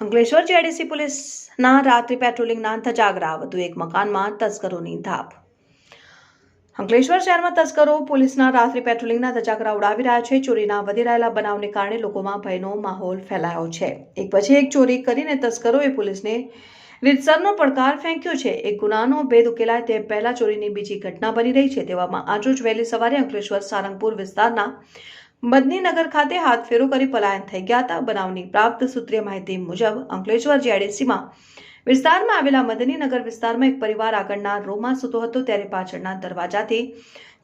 Ankleshwar JDC પોલીસના રાત્રિ પેટ્રોલિંગના ધજાગરા વધુ એક મકાનમાં તસ્કરોની ધાપ. અંકલેશ્વર શહેરમાં તસ્કરો પોલીસના રાત્રિ પેટ્રોલિંગના ધજાગરા ઉડાવી રહ્યા છે. ચોરીના વધી રહેલા બનાવને કારણે લોકોમાં ભયનો માહોલ ફેલાયો છે. એક પછી એક ચોરી કરીને તસ્કરોએ પોલીસને રીતસરનો પડકાર ફેંક્યો છે. એક ગુનાનો ભેદ ઉકેલાય તે પહેલા ચોરીની બીજી ઘટના બની રહી છે. તેવામાં આજરોજ વહેલી સવારે અંકલેશ્વર સારંગપુર વિસ્તારના બદનીનગર ખાતે હાથ ફેરો કરી પલાયન થઈ ગયા હતા. બનાવની પ્રાપ્ત સૂત્રીય માહિતી મુજબ અંકલેશ્વર જીઆઈડીસીમાં વિસ્તારમાં આવેલા મદનીનગર વિસ્તારમાં એક પરિવાર આગળના રોમાં સૂતો હતો. ત્યારે પાછળના દરવાજાથી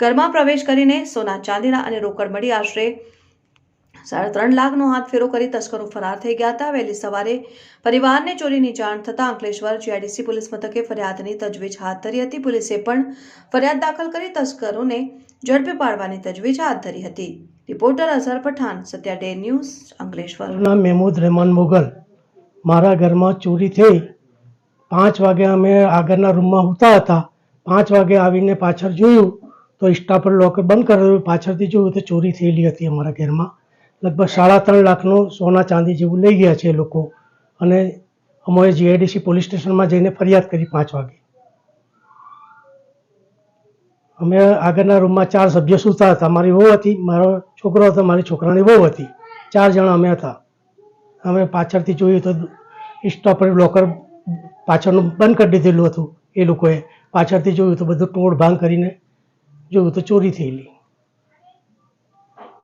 ઘરમાં પ્રવેશ કરીને સોના ચાંદીના અને રોકડ મળી આશરે સાડા ત્રણ લાખનો હાથ ફેરો કરી તસ્કરો ફરાર થઈ ગયા હતા. વહેલી સવારે પરિવારને ચોરીની જાણ થતાં અંકલેશ્વર જીઆઈડીસી પોલીસ મથકે ફરિયાદની તજવીજ હાથ ધરી હતી. પોલીસે પણ ફરિયાદ દાખલ કરી તસ્કરોને ઝડપી પાડવાની તજવીજ હાથ ધરી હતી. Reporter Azhar Pathan, Satya day news, Ankleshwar. Mehmood Rehman Mughal. મારા ઘરમાં ચોરી થઈ. પાંચ વાગે અમે આગળના રૂમમાં હોતા હતા. પાંચ વાગે આવીને પાછળ જોયું તો સ્ટાફર લોકર બંધ કરેલું. પાછળથી જોયું તો ચોરી થયેલી હતી અમારા ઘરમાં. લગભગ સાડા ત્રણ લાખનું સોના ચાંદી જેવું લઈ ગયા છે એ લોકો. અને અમે જીઆઈડીસી પોલીસ સ્ટેશનમાં જઈને ફરિયાદ કરી પાંચ વાગે. અમે આગળના રૂમમાં ચાર સભ્યો સૂતા હતા. મારી વહુ હતી, મારો છોકરો હતો, મારી છોકરાની વહુ હતી. ચાર જણા અમે હતા. અમે પાછળથી જોયું તો સ્ટોપર લોકર પાછળનું બંધ કરી દીધેલું હતું એ લોકોએ. પાછળથી જોયું તો બધું ટોળ ભાંગ કરીને જોયું તો ચોરી થયેલી.